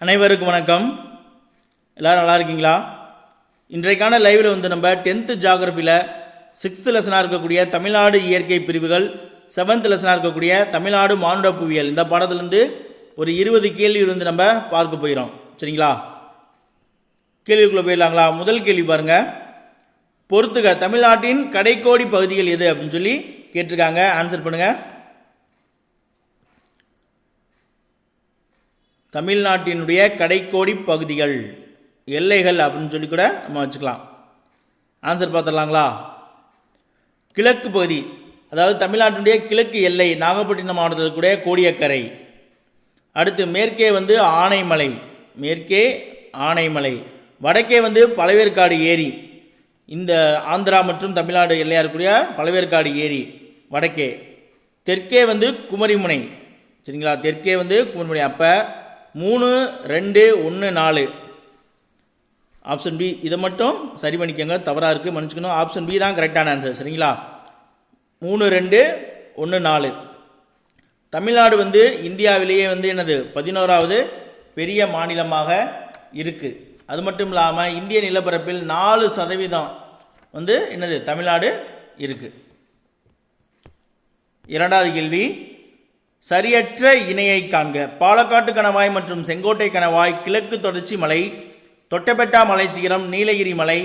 அனைவருக்கும் வணக்கம். எல்லாரும் நல்லா இருக்கீங்களா? இன்றைக்கான லைவில் வந்து நம்ம டென்த்து ஜாகிரஃபியில் சிக்ஸ்த்து லெசனாக இருக்கக்கூடிய தமிழ்நாடு இயற்கை பிரிவுகள் செவன்த் லெசனாக இருக்கக்கூடிய தமிழ்நாடு மானுட புவியியல் இந்த பாடத்துலேருந்து ஒரு இருபது கேள்வி வந்து நம்ம பார்க்க போயிடும் சரிங்களா? கேள்விக்குள்ளே போயிடலாங்களா? முதல் கேள்வி பாருங்கள் பொறுத்துக தமிழ்நாட்டின் கடைக்கோடி பகுதிகள் எது அப்படின்னு சொல்லி கேட்டிருக்காங்க. ஆன்சர் பண்ணுங்கள் தமிழ்நாட்டினுடைய கடைக்கோடி பகுதிகள் எல்லைகள் அப்படின்னு சொல்லி கூட நம்ம வச்சுக்கலாம். ஆன்சர் பார்த்துடலாங்களா? கிழக்கு பகுதி அதாவது தமிழ்நாட்டினுடைய கிழக்கு எல்லை நாகப்பட்டினம் மாவட்டத்தில் இருக்கக்கூடிய கோடியக்கரை. அடுத்து மேற்கே வந்து ஆனைமலை மேற்கே ஆனைமலை வடக்கே வந்து பழவேற்காடு ஏரி. இந்த ஆந்திரா மற்றும் தமிழ்நாடு எல்லையாக இருக்கக்கூடிய பழவேற்காடு ஏரி வடக்கே. தெற்கே வந்து குமரிமுனை சரிங்களா? தெற்கே வந்து குமரிமுனை. அப்போ மூணு ரெண்டு ஒன்று நாலு. ஆப்ஷன் பி இதை மட்டும் சரி பண்ணிக்கோங்க. தவறாக இருக்குது மன்னிச்சுக்கணும். ஆப்ஷன் பி தான் கரெக்டான ஆன்சர் சரிங்களா? மூணு ரெண்டு ஒன்று நாலு. தமிழ்நாடு வந்து இந்தியாவிலேயே வந்து என்னது? பதினோராவது பெரிய மாநிலமாக இருக்குது அது மட்டும் இல்லாமல் இந்திய நிலப்பரப்பில் நாலு சதவீதம் வந்து என்னது? தமிழ்நாடு இருக்குது இரண்டாவது கேள்வி சரியற்ற இணையை காண்க. பாலக்காட்டு கணவாய் மற்றும் செங்கோட்டை கணவாய் கிழக்கு தொடர்ச்சி மலை தொட்டபெட்டா மலைச்சிகரம் நீலகிரி மலை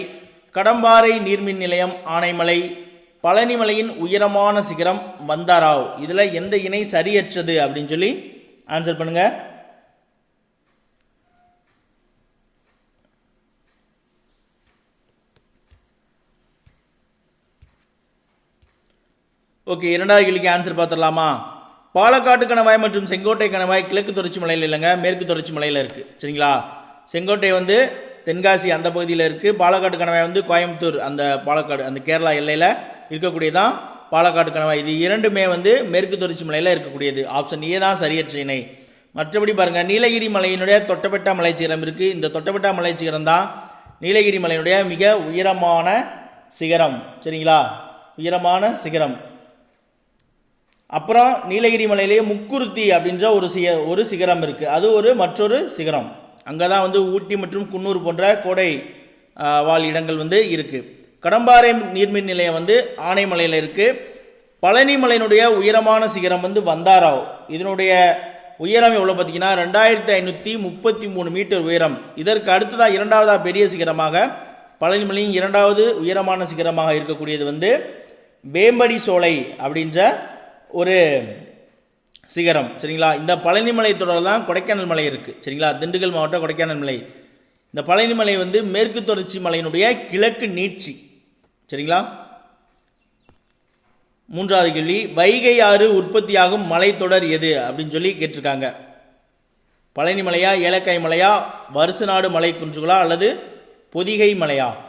கடம்பாறை நீர்மின் நிலையம் ஆனைமலை பழனிமலையின் உயரமான சிகரம் வந்தாராவ். இதில் எந்த இணை சரியற்றது அப்படின்னு சொல்லி ஆன்சர் பண்ணுங்க. ஓகே இரண்டாவது கேள்விக்கு ஆன்சர் பார்த்துடலாமா? பாலக்காட்டு கணவாய் மற்றும் செங்கோட்டை கணவாய் கிழக்கு தொடர்ச்சி மலையில் இல்லைங்க மேற்கு தொடர்ச்சி மலையில் இருக்குது சரிங்களா? செங்கோட்டை வந்து தென்காசி அந்த பகுதியில் இருக்குது பாலக்காட்டு கணவாய் வந்து கோயம்புத்தூர் அந்த பாலக்காடு அந்த கேரளா எல்லையில் இருக்கக்கூடியதான் பாலக்காட்டு கணவாய் இது இரண்டுமே வந்து மேற்கு தொடர்ச்சி மலையில் இருக்கக்கூடியது. ஆப்ஷன் ஏ தான் சரியற்ற இணை மற்றபடி பாருங்கள் நீலகிரி மலையினுடைய தொட்டபெட்டா மலைச்சிகரம் இருக்குது இந்த தொட்டபெட்டா மலைச்சிகரம் தான் நீலகிரி மலையினுடைய மிக உயரமான சிகரம். சரிங்களா? உயரமான சிகரம். அப்புறம் நீலகிரி மலையிலேயே முக்குருத்தி அப்படின்ற ஒரு சிக ஒரு சிகரம் இருக்குது அது ஒரு மற்றொரு சிகரம். அங்கே தான் வந்து ஊட்டி மற்றும் குன்னூர் போன்ற கோடை வாழ் இடங்கள் வந்து இருக்குது கடம்பாறை நீர்மின் நிலையம் வந்து ஆனைமலையில் இருக்குது பழனி மலையினுடைய உயரமான சிகரம் வந்து வந்தாராவ். இதனுடைய உயரம் எவ்வளோ பார்த்தீங்கன்னா ரெண்டாயிரத்தி ஐநூற்றி முப்பத்தி மூணு மீட்டர் உயரம். இதற்கு அடுத்ததாக இரண்டாவதாக பெரிய சிகரமாக பழனிமலையின் இரண்டாவது உயரமான சிகரமாக இருக்கக்கூடியது வந்து வேம்படி சோலை அப்படின்ற ஒரு சிகரம் சரிங்களா? இந்த பழனிமலை தொடர் தான் கொடைக்கானல் மலை இருக்குது சரிங்களா? திண்டுக்கல் மாவட்டம் கொடைக்கானல் மலை. இந்த பழனிமலை வந்து மேற்கு தொடர்ச்சி மலையினுடைய கிழக்கு நீட்சி சரிங்களா? மூன்றாவது கேள்வி வைகை ஆறு உற்பத்தியாகும் மலைத்தொடர் எது அப்படின்னு சொல்லி கேட்டிருக்காங்க. பழனி மலையா ஏலக்காய் மலையா வருசநாடு மலை குன்றுகளா அல்லது பொதிகை மலையா?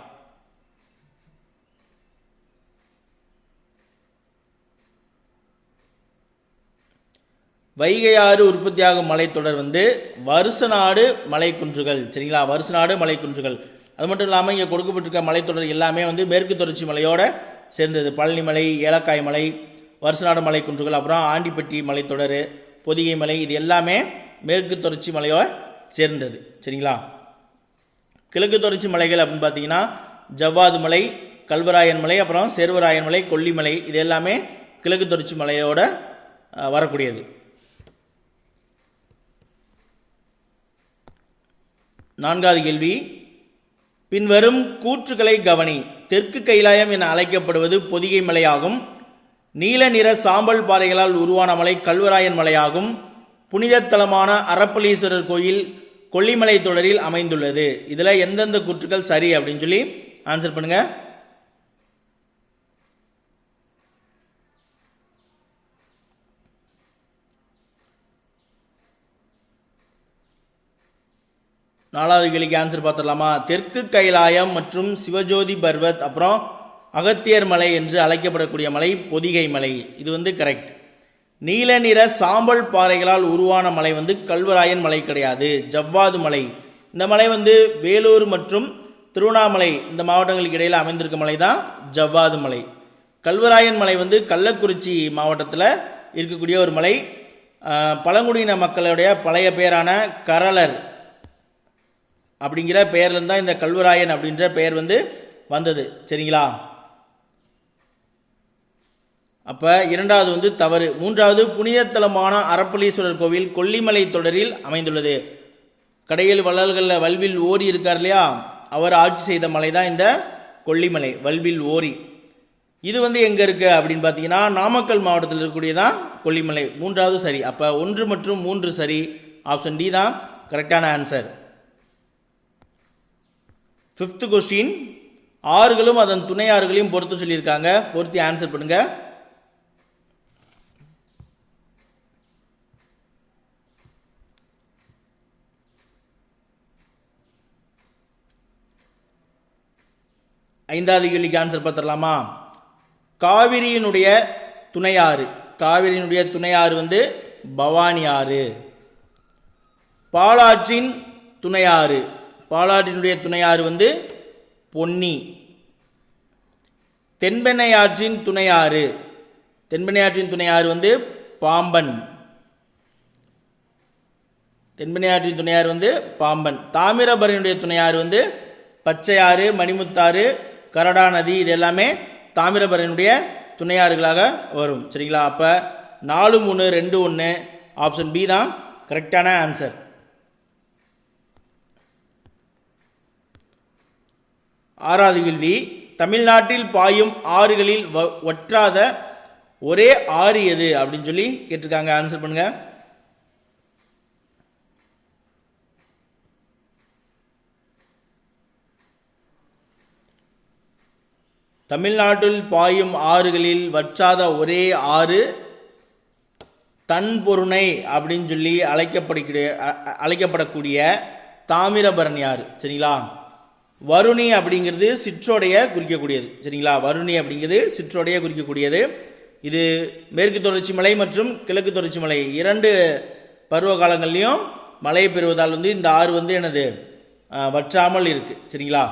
வைகை ஆறு உற்பத்தியாகும் மலைத்தொடர் வந்து வருசநாடு மலைக்குன்றுகள் சரிங்களா? வருசநாடு மலைக்குன்றுகள். அது மட்டும் இல்லாமல் இங்கே கொடுக்கப்பட்டிருக்க மலைத்தொடர் எல்லாமே வந்து மேற்கு தொடர்ச்சி மலையோட சேர்ந்தது. பழனி மலை ஏலக்காய் மலை வருசநாடு மலைக்குன்றுகள் அப்புறம் ஆண்டிப்பட்டி மலைத்தொடர் பொதிகை மலை இது எல்லாமே மேற்கு தொடர்ச்சி மலையோட சேர்ந்தது. சரிங்களா? கிழக்கு தொடர்ச்சி மலைகள் அப்படின்னு பார்த்தீங்கன்னா ஜவ்வாது மலை கல்வராயன் மலை அப்புறம் சேர்வராயன் மலை கொல்லிமலை இது எல்லாமே கிழக்கு தொடர்ச்சி மலையோட வரக்கூடியது. நான்காவது கேள்வி. பின்வரும் கூற்றுகளை கவனி. தெற்கு கைலாயம் என அழைக்கப்படுவது பொதிகை மலையாகும். நீல நிற சாம்பல் பாறைகளால் உருவான மலை கல்வராயன் மலையாகும். புனித தலமான அரப்பளீஸ்வரர் கோயில் கொல்லிமலை தொடரில் அமைந்துள்ளது. இதில் எந்தெந்த கூற்றுக்கள் சரி அப்படின்னு சொல்லி ஆன்சர் பண்ணுங்கள் நாலாவது கேள்விக்கு ஆன்சர் பார்த்துடலாமா? தெற்கு கைலாயம் மற்றும் சிவஜோதி பர்வத் அப்புறம் அகத்தியர் மலை என்று அழைக்கப்படக்கூடிய மலை பொதிகை மலை. இது வந்து கரெக்ட் நீல நிற சாம்பல் பாறைகளால் உருவான மலை வந்து கல்வராயன் மலை கிடையாது. ஜவ்வாது மலை. இந்த மலை வந்து வேலூர் மற்றும் திருவண்ணாமலை இந்த மாவட்டங்களுக்கு இடையில் அமைந்திருக்க மலை தான் ஜவ்வாது மலை. கல்வராயன் மலை வந்து கள்ளக்குறிச்சி மாவட்டத்தில் இருக்கக்கூடிய ஒரு மலை. பழங்குடியின மக்களுடைய பழைய பேரான கரளர். அப்படிங்கிற பெயர்லேருந்து தான் இந்த கல்வராயன் அப்படின்ற பெயர் வந்து வந்தது. சரிங்களா? அப்போ இரண்டாவது வந்து தவறு. மூன்றாவது புனிதத்தலமான அரப்பளீஸ்வரர் கோவில் கொல்லிமலை தொடரில் அமைந்துள்ளது. கடையில் வள்ளல்களில் வல்வில் ஓரி இருக்கார் இல்லையா? அவர் ஆட்சி செய்த மலை தான் இந்த கொல்லிமலை வல்வில் ஓரி. இது வந்து எங்கே இருக்குது அப்படின்னு பார்த்தீங்கன்னா நாமக்கல் மாவட்டத்தில் இருக்கக்கூடியதான் கொல்லிமலை. மூன்றாவது சரி. அப்போ ஒன்று மற்றும் மூன்று சரி. ஆப்ஷன் டி தான். கரெக்டான ஆன்சர். ஃபிஃப்த்து கொஸ்டின் ஆறுகளும் அதன் துணை ஆறுகளையும் பொறுத்து சொல்லியிருக்காங்க. பொருத்தி ஆன்சர் பண்ணுங்கள் ஐந்தாவது கேள்விக்கு ஆன்சர் பார்த்துடலாமா? காவிரியினுடைய துணையாறு காவிரியினுடைய துணையாறு வந்து பவானி ஆறு. பாலாற்றின் துணையாறு பாலாற்றினுடைய துணையாறு வந்து பொன்னி. தென்பெண்ணை ஆற்றின் துணையாறு. தென்பெண்ணை ஆற்றின் துணையாறு வந்து பாம்பன். தென்பெண்ணை ஆற்றின் துணையாறு வந்து பாம்பன். தாமிரபரணியுடைய துணையாறு வந்து பச்சையாறு மணிமுத்தாறு கரடா நதி இது எல்லாமே தாமிரபரணியுடைய துணையாறுகளாக வரும். சரிங்களா? அப்போ நாலு மூணு ரெண்டு ஒன்று ஆப்ஷன் பி தான் கரெக்டான ஆன்சர் ஆறாவது கேள்வி தமிழ்நாட்டில் பாயும் ஆறுகளில் வ- ஒரே ஆறு எது? அப்படின்னு சொல்லி கேட்டிருக்காங்க. ஆன்சர் பண்ணுங்க. தமிழ்நாட்டில் பாயும் ஆறுகளில் வற்றாத ஒரே ஆறு தன்பொருணை அப்படின்னு சொல்லி அழைக்கப்படுகிற அ- அழைக்கப்படக்கூடிய தாமிரபரணி ஆறு. சரிங்களா? வருணி அப்படிங்கிறது சிற்றோடைய குறிக்கக்கூடியது. சரிங்களா? வருணி அப்படிங்கிறது சிற்றோடைய குறிக்கக்கூடியது. இது மேற்கு தொடர்ச்சி மலை மற்றும் கிழக்கு தொடர்ச்சி மலை. இரண்டு பருவ காலங்கள்லையும் மழை பெறுவதால் வந்து இந்த ஆறு வந்து எனது வற்றாமல் இருக்குது சரிங்களா?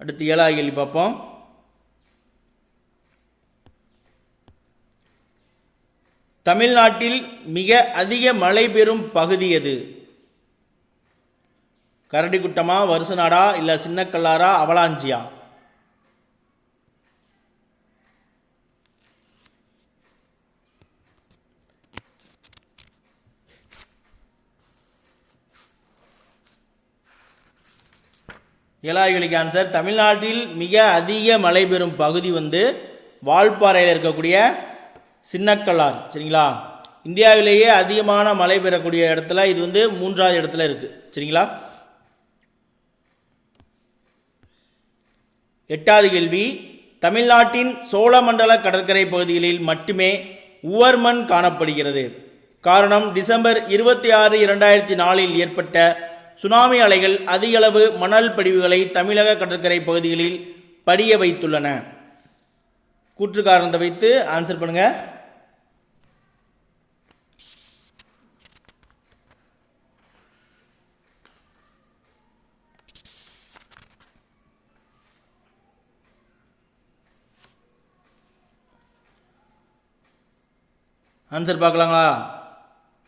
அடுத்து ஏழாவது கேள்வி பார்ப்போம். தமிழ்நாட்டில் மிக அதிக மழை பெறும் பகுதி எது? கரடிக்குட்டமா வருசநாடா இல்லை சின்னக்கல்லாரா அவலாஞ்சியா ஏழாவது ஆன்சர் தமிழ்நாட்டில் மிக அதிக மழை பெறும் பகுதி வந்து வால்பாறையில் இருக்கக்கூடிய சின்னக்கல்லார் சரிங்களா? இந்தியாவிலேயே அதிகமான மழை பெறக்கூடிய இடத்துல இது வந்து மூன்றாவது இடத்துல இருக்குது சரிங்களா? எட்டாவது கேள்வி தமிழ்நாட்டின் சோழமண்டல கடற்கரை பகுதிகளில் மட்டுமே உவர்மண் காணப்படுகிறது. காரணம் டிசம்பர் இருபத்தி ஆறு இரண்டாயிரத்தி நாலில் ஏற்பட்ட சுனாமி அலைகள் அதிகளவு மணல் படிவுகளை தமிழக கடற்கரை பகுதிகளில் படிய வைத்துள்ளன. கூற்று காரணத்தை வைத்து ஆன்சர் பண்ணுங்கள் ஆன்சர் பார்க்கலாங்களா?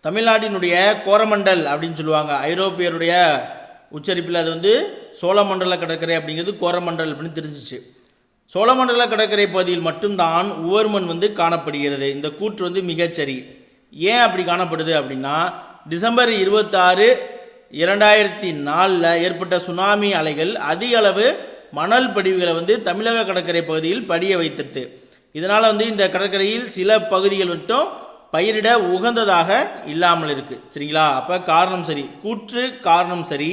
தமிழ்நாட்டினுடைய கோரமண்டல் அப்படின்னு சொல்லுவாங்க. ஐரோப்பியருடைய உச்சரிப்பில் அது வந்து சோழமண்டல கடற்கரை அப்படிங்கிறது கோரமண்டல் அப்படின்னு தெரிஞ்சிச்சு. சோழமண்டல கடற்கரை பகுதியில் மட்டும்தான் உவர்மன் வந்து காணப்படுகிறது. இந்த கூற்று வந்து மிகச்சரி ஏன் அப்படி காணப்படுது அப்படின்னா டிசம்பர் இருபத்தாறு இரண்டாயிரத்தி நாலில் ஏற்பட்ட சுனாமி அலைகள் அதிக அளவு மணல் படிவுகளை வந்து தமிழக கடற்கரை பகுதியில் படிய வைத்திருது இதனால் வந்து இந்த கடற்கரையில் சில பகுதிகள் மட்டும் பயிரிட உகந்ததாக இல்லாமல் இருக்குது சரிங்களா? அப்போ காரணம் சரி. கூற்று காரணம் சரி.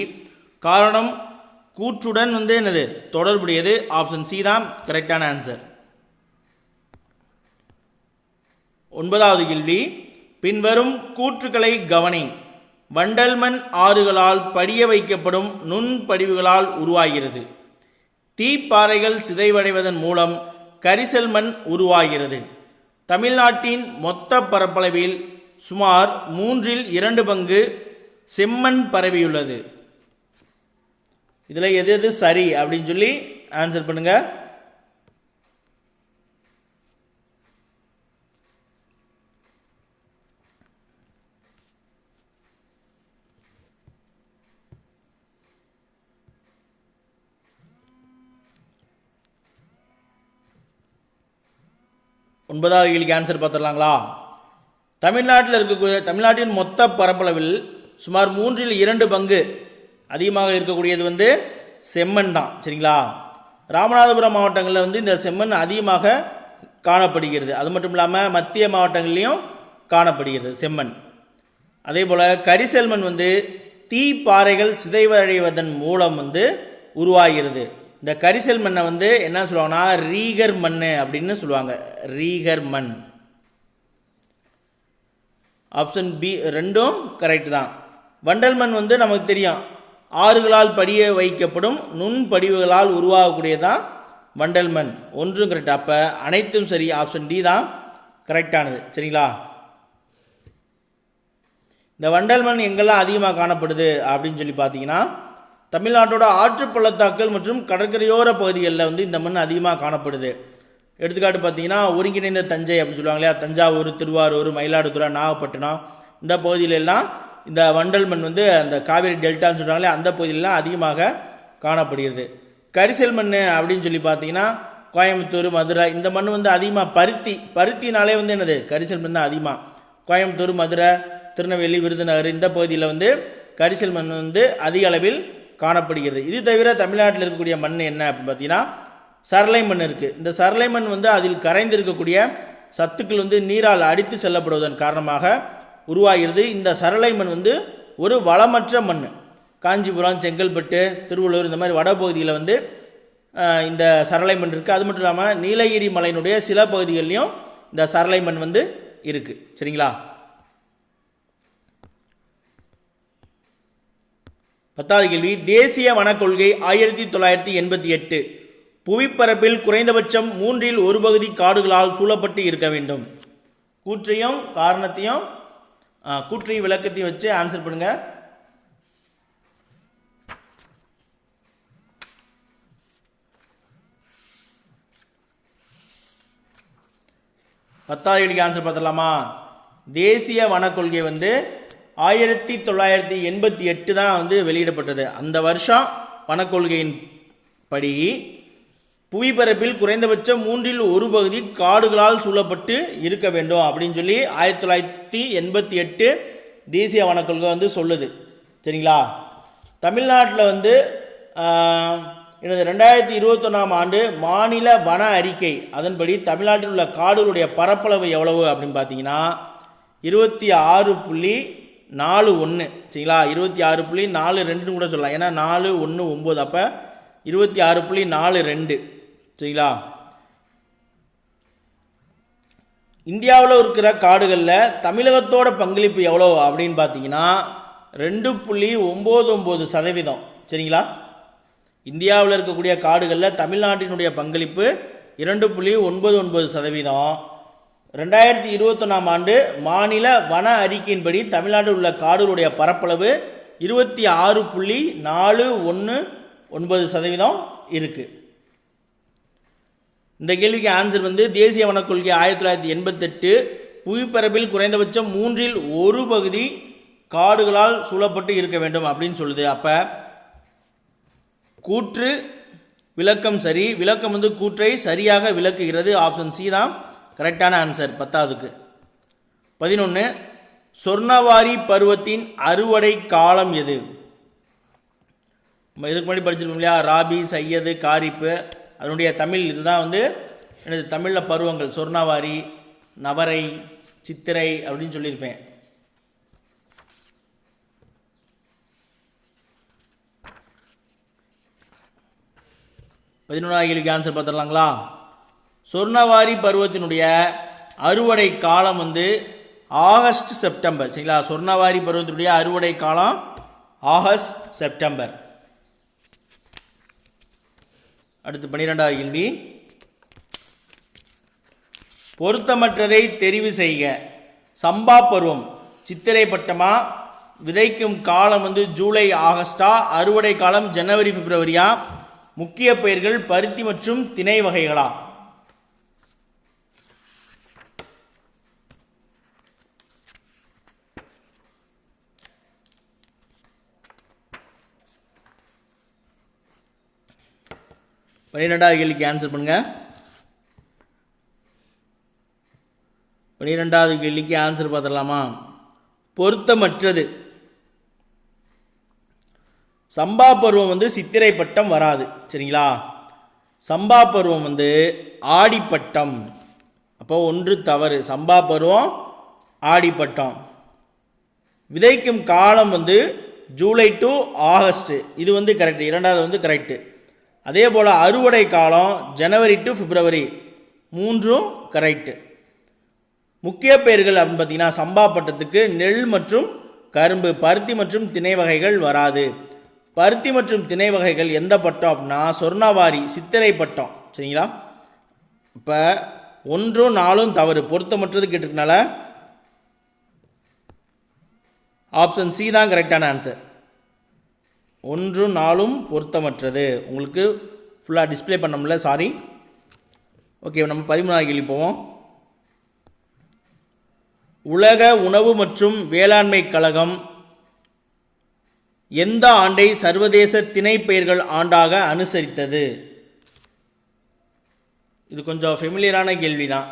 காரணம் கூற்றுடன் வந்து என்னது? தொடர்புடையது. ஆப்ஷன் சி தான் கரெக்டான ஆன்சர் ஒன்பதாவது கேள்வி. பின்வரும் கூற்றுக்களை கவனி. வண்டல்மண் ஆறுகளால் படிய வைக்கப்படும் நுண்படிவுகளால் உருவாகிறது. தீப்பாறைகள் சிதைவடைவதன் மூலம் கரிசல் மண் உருவாகிறது. தமிழ்நாட்டின் மொத்த பரப்பளவில் சுமார் மூன்றில் இரண்டு பங்கு செம்மண் பரவியுள்ளது. இதில் எது எது சரி அப்படின்னு சொல்லி ஆன்சர் பண்ணுங்கள் ஒன்பதாவது கேள்விக்கு ஆன்சர் பார்த்துடலாங்களா? தமிழ்நாட்டில் இருக்கக்கூடிய தமிழ்நாட்டின் மொத்த பரப்பளவில் சுமார் மூன்றில் இரண்டு பங்கு அதிகமாக இருக்கக்கூடியது வந்து செம்மண் தான் சரிங்களா? ராமநாதபுரம் மாவட்டங்களில் வந்து இந்த செம்மண் அதிகமாக காணப்படுகிறது. அது மட்டும் இல்லாமல் மத்திய மாவட்டங்கள்லேயும் காணப்படுகிறது செம்மண். அதே போல் கரிசெல்மண் வந்து தீப்பாறைகள் சிதைவடைவதன் மூலம் வந்து உருவாகிறது. இந்த கரிசல் மண்ணை வந்து என்ன சொல்லுவாங்கன்னா ரீகர் மண் அப்படின்னு சொல்லுவாங்க. ரீகர் மண். ஆப்ஷன் பி ரெண்டும் கரெக்ட் தான். வண்டல் மண் வந்து நமக்கு தெரியும். ஆறுகளால் படிய வைக்கப்படும் நுண் படிவுகளால் உருவாகக்கூடியதான் வண்டல் மண். ஒன்றும் கரெக்ட் அப்போ அனைத்தும் சரி ஆப்ஷன் டி தான் கரெக்டானது சரிங்களா? இந்த வண்டல் மண் எங்கெல்லாம் அதிகமாக காணப்படுது அப்படின்னு சொல்லி பார்த்தீங்கன்னா தமிழ்நாட்டோட ஆற்று பள்ளத்தாக்கள் மற்றும் கடற்கரையோர பகுதிகளில் வந்து இந்த மண் அதிகமாக காணப்படுது. எடுத்துக்காட்டு பார்த்தீங்கன்னா ஒருங்கிணைந்த தஞ்சை அப்படின்னு சொல்லுவாங்க இல்லையா? தஞ்சாவூர் திருவாரூர் மயிலாடுதுறை நாகப்பட்டினம். இந்த பகுதியிலெல்லாம் இந்த வண்டல் மண் வந்து அந்த காவேரி டெல்டான்னு சொல்கிறாங்களே அந்த பகுதியிலலாம் அதிகமாக காணப்படுகிறது. கரிசல் மண் அப்படின்னு சொல்லி பார்த்தீங்கன்னா கோயம்புத்தூர் மதுரை இந்த மண் வந்து அதிகமாக பருத்தி பருத்தினாலே வந்து என்னது? கரிசல் மண் தான் அதிகமாக. கோயம்புத்தூர் மதுரை திருநெல்வேலி விருதுநகர் இந்த பகுதியில் வந்து கரிசல் மண் வந்து அதிக அளவில் காணப்படுகிறது. இது தவிர தமிழ்நாட்டில் இருக்கக்கூடிய மண் என்ன அப்படின்னு பார்த்தீங்கன்னா சரளை மண் இருக்குது இந்த சரளை மண் வந்து அதில் கரைந்து இருக்கக்கூடிய சத்துக்கள் வந்து நீரால் அடித்து செல்லப்படுவதன் காரணமாக உருவாகிறது. இந்த சரளை மண் வந்து ஒரு வளமற்ற மண். காஞ்சிபுரம் செங்கல்பட்டு திருவள்ளூர் இந்த மாதிரி வடபகுதியில் வந்து இந்த சரளை மண் இருக்குது அது மட்டும் இல்லாமல் நீலகிரி மலையினுடைய சில பகுதிகள்லையும் இந்த சரளை மண் வந்து இருக்குது சரிங்களா? பத்தாவது கேள்வி தேசிய வனக்கொள்கை ஆயிரத்தி தொள்ளாயிரத்தி எண்பத்தி எட்டு. புவிப்பரப்பில் குறைந்தபட்சம் மூன்றில் ஒரு பகுதி காடுகளால் சூழப்பட்டு இருக்க வேண்டும். கூற்றையும் காரணத்தையும் கூற்றையும் விளக்கத்தையும் வச்சு ஆன்சர் பண்ணுங்க. பத்தாவது கேள்விக்கு ஆன்சர் பார்த்துடலாமா? தேசிய வனக்கொள்கை வந்து ஆயிரத்தி தொள்ளாயிரத்தி எண்பத்தி எட்டு தான் வந்து வெளியிடப்பட்டது. அந்த வருஷம் வனக்கொள்கையின் படி புவிப்பரப்பில் குறைந்தபட்சம் மூன்றில் ஒரு பகுதி காடுகளால் சூழப்பட்டு இருக்க வேண்டும் அப்படின்னு சொல்லி ஆயிரத்தி தொள்ளாயிரத்தி எண்பத்தி எட்டு தேசிய வனக்கொள்கை வந்து சொல்லுது. சரிங்களா? தமிழ்நாட்டில் வந்து எனது ரெண்டாயிரத்தி இருபத்தொன்னாம் ஆண்டு மாநில வன அறிக்கை அதன்படி தமிழ்நாட்டில் உள்ள காடுகளுடைய பரப்பளவு எவ்வளவு அப்படின்னு பார்த்தீங்கன்னா இருபத்தி ஆறு புள்ளி நாலு ஒன்று சரிங்களா? இருபத்தி ஆறு புள்ளி நாலு ரெண்டுன்னு கூட சொல்லலாம். ஏன்னா நாலு ஒன்று ஒம்பது. அப்போ இருபத்தி ஆறு புள்ளி நாலு ரெண்டு சரிங்களா? இந்தியாவில் இருக்கிற காடுகளில் தமிழகத்தோட பங்களிப்பு எவ்வளோ அப்படின்னு பார்த்தீங்கன்னா ரெண்டு புள்ளி ஒம்பது ஒம்பது சதவீதம் சரிங்களா? இந்தியாவில் இருக்கக்கூடிய காடுகளில் தமிழ்நாட்டினுடைய பங்களிப்பு இரண்டு புள்ளி ஒன்பது ஒன்பது சதவீதம். ரெண்டாயிரத்தி இருபத்தொன்னாம் ஆண்டு மாநில வன அறிக்கையின்படி தமிழ்நாட்டில் உள்ள காடுகளுடைய பரப்பளவு இருபத்தி ஆறு புள்ளி நாலு ஒன்று ஒன்பது சதவீதம் இருக்குது இந்த கேள்விக்கு ஆன்சர் வந்து தேசிய வனக் கொள்கை ஆயிரத்தி தொள்ளாயிரத்தி எண்பத்தெட்டு புவிப்பரப்பில் குறைந்தபட்சம் மூன்றில் ஒரு பகுதி காடுகளால் சூழப்பட்டு இருக்க வேண்டும் அப்படின்னு சொல்லுது. அப்போ கூற்று விளக்கம் சரி. விளக்கம் வந்து கூற்றை சரியாக விளக்குகிறது. ஆப்ஷன் சி தான். கரெக்டான ஆன்சர் பத்தாவதுக்கு. பதினொன்று சொர்ணவாரி பருவத்தின் அறுவடை காலம் எது? நம்ம இதுக்கு முன்னாடி படிச்சிருக்கோம் இல்லையா? ராபி சையது காரிப்பு. அதனுடைய தமிழ் இதுதான் வந்து எனது தமிழில் பருவங்கள். சொர்ணவாரி நவரை சித்திரை அப்படின்னு சொல்லியிருப்பேன். பதினொன்றாவது கேள்விக்கு ஆன்சர் பார்த்துடலாங்களா? சொர்ணவாரி பருவத்தினுடைய அறுவடை காலம் வந்து ஆகஸ்ட் செப்டம்பர். சரிங்களா? சொர்ணவாரி பருவத்தினுடைய அறுவடை காலம் ஆகஸ்ட் செப்டம்பர். அடுத்து பன்னிரெண்டாவது கேள்வி. பொருத்தமற்றதை தெரிவு செய்க. சம்பா பருவம் சித்திரை பட்டமா? விதைக்கும் காலம் வந்து ஜூலை ஆகஸ்டா? அறுவடை காலம் ஜனவரி பிப்ரவரியா? முக்கிய பயிர்கள் பருத்தி மற்றும் திணை வகைகளா? பன்னிரெண்டாவது கேள்விக்கு ஆன்சர் பண்ணுங்க. பன்னிரெண்டாவது கேள்விக்கு ஆன்சர் பார்த்துடலாமா? பொருத்தமற்றது. சம்பா பருவம் வந்து சித்திரை பட்டம் வராது. சரிங்களா? சம்பா பருவம் வந்து ஆடிப்பட்டம். அப்போ ஒன்று தவறு. சம்பா பருவம் ஆடிப்பட்டம். விதைக்கும் காலம் வந்து ஜூலை டு ஆகஸ்ட். இது வந்து கரெக்ட் இரண்டாவது வந்து கரெக்டு அதே போல் அறுவடை காலம் ஜனவரி டு பிப்ரவரி மூன்றும் கரெக்டு முக்கிய பெயர்கள் அப்படின்னு பார்த்தீங்கன்னா சம்பா பட்டத்துக்கு நெல் மற்றும் கரும்பு பருத்தி மற்றும் திணை வகைகள் வராது. பருத்தி மற்றும் திணை வகைகள் எந்த பட்டம் அப்படின்னா சொர்ணவாரி சித்திரை பட்டம். சரிங்களா? இப்போ ஒன்றும் நாலும் தவறு. பொருத்தமற்றது கேட்டிருக்கனால ஆப்ஷன் சி தான் கரெக்டான ஆன்சர் ஒன்றும் நாளும் பொருத்தமற்றது. உங்களுக்கு ஃபுல்லாக டிஸ்ப்ளே பண்ண முடியல சாரி ஓகே நம்ம பதிமூணாவது கேள்வி போவோம். உலக உணவு மற்றும் வேளாண்மை கழகம் எந்த ஆண்டை சர்வதேச திணைப்பெயர்கள் ஆண்டாக அனுசரித்தது? இது கொஞ்சம் ஃபெமிலியரான கேள்வி தான்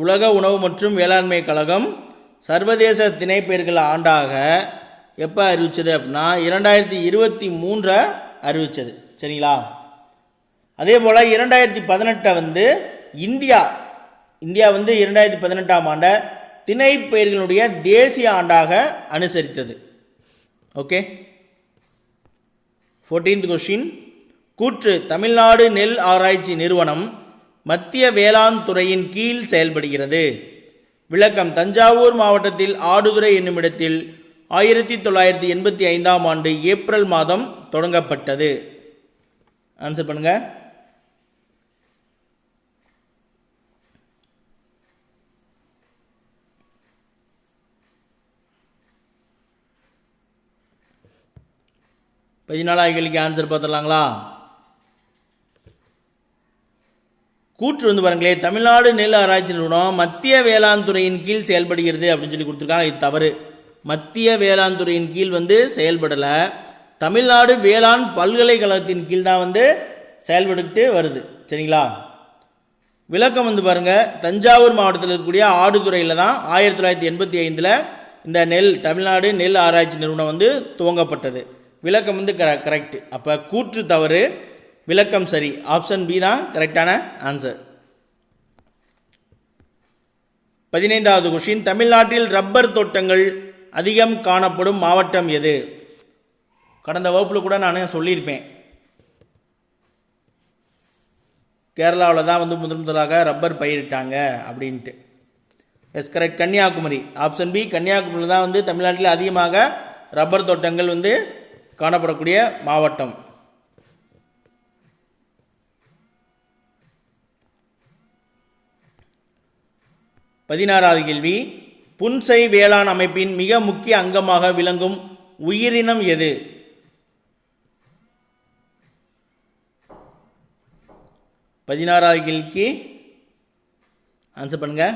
உலக உணவு மற்றும் வேளாண்மை கழகம் சர்வதேச திணைப்பெயர்கள் ஆண்டாக எப்போ அறிவித்தது அப்படின்னா இரண்டாயிரத்தி இருபத்தி மூன்றை அறிவித்தது சரிங்களா? அதே போல் இரண்டாயிரத்தி பதினெட்டை வந்து இந்தியா இந்தியா வந்து இரண்டாயிரத்தி பதினெட்டாம் ஆண்டை திணைப்பெயர்களுடைய தேசிய ஆண்டாக அனுசரித்தது. ஓகே? ஃபோர்டீன்த் கொஷின் கூற்று தமிழ்நாடு நெல் ஆராய்ச்சி நிறுவனம் மத்திய வேளாண் துறையின் கீழ் செயல்படுகிறது. விளக்கம் தஞ்சாவூர் மாவட்டத்தில் ஆடுதுறை என்னுமிடத்தில் ஆயிரத்தி தொள்ளாயிரத்தி எண்பத்தி ஐந்தாம் ஆண்டு ஏப்ரல் மாதம் தொடங்கப்பட்டது. ஆன்சர் பண்ணுங்க. பதினாலாவது ஆன்சர் பார்த்துடலாங்களா? கூற்று வந்து பாருங்களேன் தமிழ்நாடு நெல் ஆராய்ச்சி நிறுவனம் மத்திய வேளாண் துறையின் கீழ் செயல்படுகிறது அப்படின்னு சொல்லி கொடுத்துருக்காங்க. இது தவறு. மத்திய வேளாண் துறையின் கீழ் வந்து செயல்படலை. தமிழ்நாடு வேளாண் பல்கலைக்கழகத்தின் கீழ் தான் வந்து செயல்பட்டுக்கிட்டு வருது. சரிங்களா? விளக்கம் வந்து பாருங்கள் தஞ்சாவூர் மாவட்டத்தில் இருக்கக்கூடிய ஆடுதுறையில் தான் ஆயிரத்தி தொள்ளாயிரத்தி எண்பத்தி ஐந்தில் இந்த நெல் தமிழ்நாடு நெல் ஆராய்ச்சி நிறுவனம் வந்து துவங்கப்பட்டது. விளக்கம் வந்து கர கரெக்ட் அப்போ கூற்று தவறு. விளக்கம் சரி. ஆப்ஷன் பி தான் கரெக்டான ஆன்சர் பதினைந்தாவது கொஷின் தமிழ்நாட்டில் ரப்பர் தோட்டங்கள் அதிகம் காணப்படும் மாவட்டம் எது? கடந்த வகுப்பில் கூட நான் சொல்லியிருப்பேன். கேரளாவில் தான் வந்து முதன் முதலாக ரப்பர் பயிரிட்டாங்க அப்படின்ட்டு. Yes correct Kanyakumari. Option B கன்னியாகுமரியில் தான் வந்து தமிழ்நாட்டில் அதிகமாக ரப்பர் தோட்டங்கள் வந்து காணப்படக்கூடிய மாவட்டம். பதினாறாவது கேள்வி புன்சை வேளாண் அமைப்பின் மிக முக்கிய அங்கமாக விளங்கும் உயிரினம் எது? பதினாறாவது கேள்விக்கு ஆன்சர் பண்ணுங்க.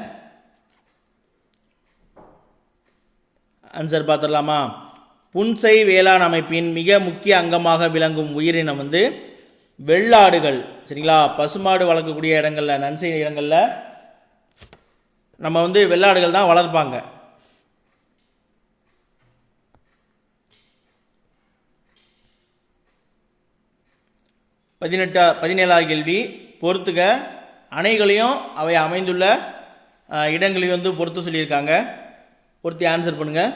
ஆன்சர் பார்த்துடலாமா? புன்சை வேளாண் அமைப்பின் மிக முக்கிய அங்கமாக விளங்கும் உயிரினம் வந்து வெள்ளாடுகள். சரிங்களா? பசுமாடு வளர்க்கக்கூடிய இடங்களில் நன்சை இடங்களில் நம்ம வந்து வெள்ளாடுகள் தான் வளர்ப்பாங்க. பதினெட்டா பதினேழாவது கேள்வி. பொறுத்துக. அணைகளையும் அவை அமைந்துள்ள இடங்களையும் வந்து பொறுத்து சொல்லியிருக்காங்க. பொருத்தி ஆன்சர் பண்ணுங்கள்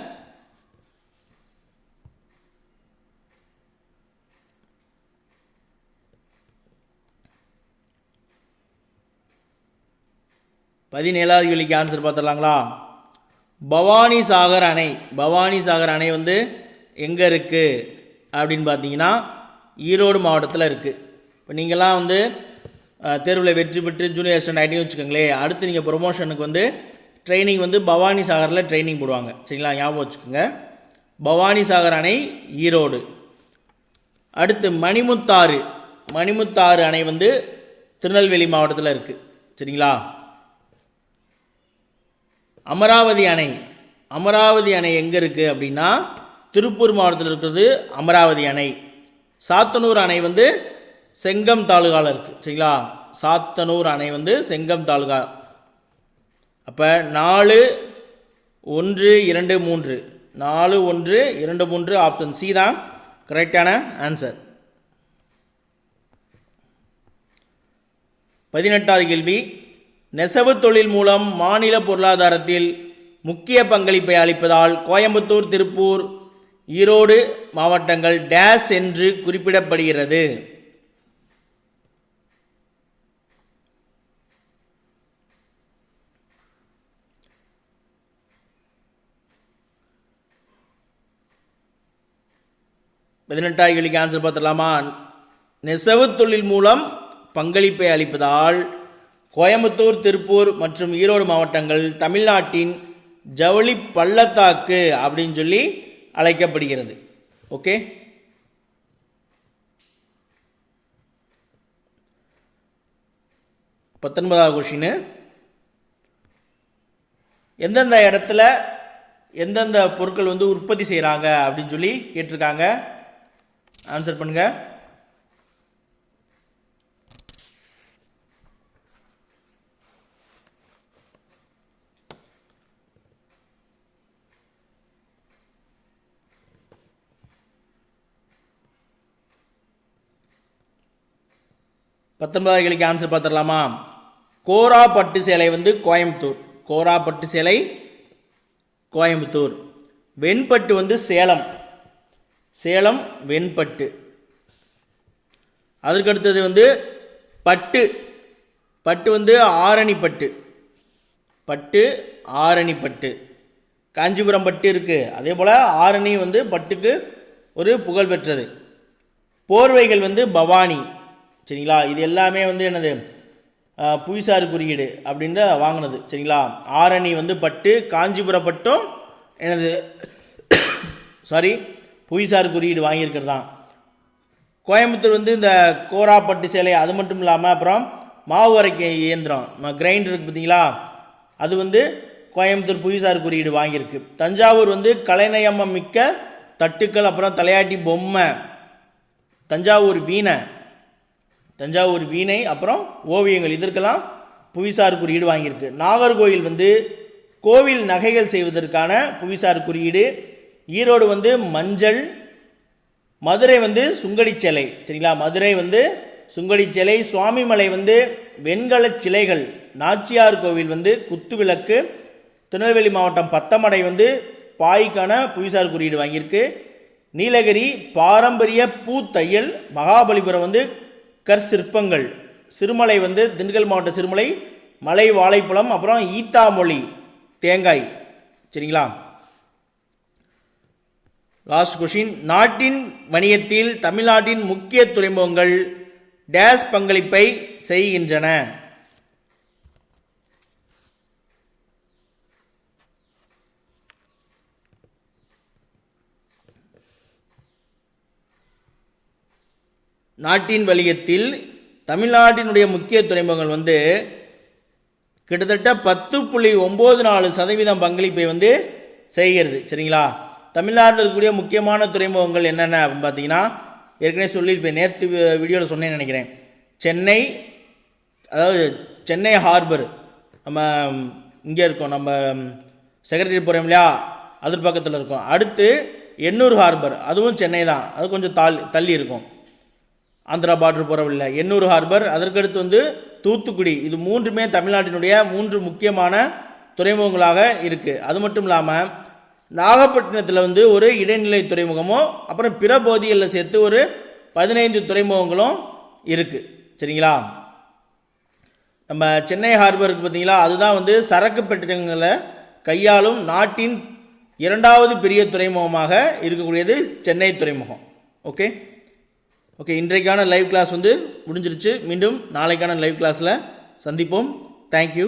பதினேழாவது கேள்விக்கு ஆன்சர் பார்த்துடலாங்களா? பவானி சாகர் அணை. பவானி சாகர் அணை வந்து எங்கே இருக்குது அப்படின்னு பார்த்தீங்கன்னா ஈரோடு மாவட்டத்தில் இருக்குது இப்போ நீங்கள்லாம் வந்து தேர்வில் வெற்றி பெற்று ஜூனியர் ஸ்டாண்ட் ஆகிட்டே வச்சுக்கோங்களேன். அடுத்து நீங்கள் ப்ரொமோஷனுக்கு வந்து ட்ரைனிங் வந்து பவானி சாகரில் ட்ரைனிங் போடுவாங்க. சரிங்களா? ஞாபகம் வச்சுக்கோங்க. பவானி சாகர் அணை ஈரோடு. அடுத்து மணிமுத்தாறு. மணிமுத்தாறு அணை வந்து திருநெல்வேலி மாவட்டத்தில் இருக்குது சரிங்களா? அமராவதி அணை. அமராவதி அணை எங்கே இருக்குது அப்படின்னா திருப்பூர் மாவட்டத்தில் இருக்கிறது அமராவதி அணை. சாத்தனூர் அணை வந்து செங்கம் தாலுகாவில் இருக்குது சரிங்களா? சாத்தனூர் அணை வந்து செங்கம் தாலுகா. அப்போ நாலு ஒன்று இரண்டு மூன்று. நாலு ஒன்று இரண்டு மூன்று ஆப்ஷன் சி தான் கரெக்டான ஆன்சர் பதினெட்டாவது கேள்வி. நெசவு தொழில் மூலம் மாநில பொருளாதாரத்தில் முக்கிய பங்களிப்பை அளிப்பதால் கோயம்புத்தூர் திருப்பூர் ஈரோடு மாவட்டங்கள் டேஸ் என்று குறிப்பிடப்படுகிறது. பதினெட்டாவது கேள்விக்கு ஆன்சர் பார்த்துடலாமா? நெசவு தொழில் மூலம் பங்களிப்பை அளிப்பதால் கோயம்புத்தூர் திருப்பூர் மற்றும் ஈரோடு மாவட்டங்கள் தமிழ்நாட்டின் ஜவுளி பள்ளத்தாக்கு அப்படின்னு சொல்லி அழைக்கப்படுகிறது. ஓகே? பத்தொன்பதாவது கொஷின் எந்தெந்த இடத்துல எந்தெந்த பொருட்கள் வந்து உற்பத்தி செய்கிறாங்க அப்படின்னு சொல்லி கேட்டிருக்காங்க. ஆன்சர் பண்ணுங்கள் பத்தொன்பதாவது கேள்விக்கு ஆன்சர் பார்த்துடலாமா? கோரா பட்டு சேலை வந்து கோயம்புத்தூர். கோரா பட்டு சேலை கோயம்புத்தூர். வெண்பட்டு வந்து சேலம். சேலம் வெண்பட்டு. அதற்கு அடுத்தது வந்து பட்டு. பட்டு வந்து ஆரணி பட்டு பட்டு ஆரணி பட்டு காஞ்சிபுரம் பட்டு இருக்குது அதே போல் ஆரணி வந்து பட்டுக்கு ஒரு புகழ் பெற்றது. போர்வைகள் வந்து பவானி. சரிங்களா? இது எல்லாமே வந்து என்னது? புவிசார் குறியீடு அப்படின்ற வாங்கினது சரிங்களா? ஆரணி வந்து பட்டு காஞ்சிபுரம் பட்டும் எனது சாரி புவிசார் குறியீடு வாங்கியிருக்கிறது? தான் கோயம்புத்தூர் வந்து இந்த கோரா பட்டு சேலை அது மட்டும் இல்லாமல் அப்புறம் மாவு அரைக்க இயந்திரம் கிரைண்டர் இருக்குது பார்த்தீங்களா அது வந்து கோயம்புத்தூர் புவிசார் குறியீடு வாங்கியிருக்கு. தஞ்சாவூர் வந்து கலைநயமம் மிக்க தட்டுக்கள் அப்புறம் தலையாட்டி பொம்மை தஞ்சாவூர் வீணை தஞ்சாவூர் வீணை அப்புறம் ஓவியங்கள். இதற்கெல்லாம் புவிசார் குறியீடு வாங்கியிருக்கு. நாகர்கோயில் வந்து கோவில் நகைகள் செய்வதற்கான புவிசார் குறியீடு. ஈரோடு வந்து மஞ்சள் மதுரை வந்து சுங்கடி சிலை சரிங்களா? மதுரை வந்து சுங்கடி சிலை சுவாமிமலை வந்து வெண்கலச் சிலைகள் நாச்சியார் கோவில் வந்து குத்துவிளக்கு திருநெல்வேலி மாவட்டம் பத்தமடை வந்து பாய்க்கான புவிசார் குறியீடு வாங்கியிருக்கு. நீலகிரி பாரம்பரிய பூத்தையல் மகாபலிபுரம் வந்து கற்சிற்பங்கள். சிறுமலை வந்து திண்டுக்கல் மாவட்ட சிறுமலை மலை வாழைப்பழம் அப்புறம் ஈத்தாமொழி தேங்காய். சரிங்களா? லாஸ்ட் கொஷின் நாட்டின் வணிகத்தில் தமிழ்நாட்டின் முக்கிய துறைமுகங்கள் டேஸ் பங்களிப்பை செய்கின்றன. நாட்டின் வலியத்தில் தமிழ்நாட்டினுடைய முக்கிய துறைமுகங்கள் வந்து கிட்டத்தட்ட பத்து புள்ளி ஒம்பது நாலு சதவீதம் பங்களிப்பை வந்து செய்கிறது. சரிங்களா? தமிழ்நாட்டில் இருக்கக்கூடிய முக்கியமான துறைமுகங்கள் என்னென்ன அப்படின்னு பார்த்தீங்கன்னா ஏற்கனவே சொல்லியிருப்பேன். நேற்று வீடியோவில் சொன்னேன்னு நினைக்கிறேன். சென்னை அதாவது சென்னை ஹார்பர் நம்ம இங்கே இருக்கோம். நம்ம செக்ரட்டரி போகிறோம் இல்லையா? அது பக்கத்தில் இருக்கோம். அடுத்து எண்ணூர் ஹார்பர் அதுவும் சென்னை தான். அது கொஞ்சம் தாள் தள்ளி இருக்கும். ஆந்திரா பார்டர் போகிறவில்ல எண்ணூர் ஹார்பர் அதற்கடுத்து வந்து தூத்துக்குடி. இது மூன்றுமே தமிழ்நாட்டினுடைய மூன்று முக்கியமான துறைமுகங்களாக இருக்குது அது மட்டும் இல்லாமல் நாகப்பட்டினத்தில் வந்து ஒரு இடைநிலை துறைமுகமும் அப்புறம் பிற பகுதிகளில் சேர்த்து ஒரு பதினைந்து துறைமுகங்களும் இருக்குது சரிங்களா? நம்ம சென்னை ஹார்பருக்கு பார்த்தீங்களா அதுதான் வந்து சரக்கு பெட்டகங்களை கையாளும் நாட்டின் இரண்டாவது பெரிய துறைமுகமாக இருக்கக்கூடியது சென்னை துறைமுகம். ஓகே? ஓகே இன்றைக்கான லைவ் கிளாஸ் வந்து முடிஞ்சிருச்சு. மீண்டும் நாளைக்கான லைவ் கிளாஸில் சந்திப்போம். தேங்க்யூ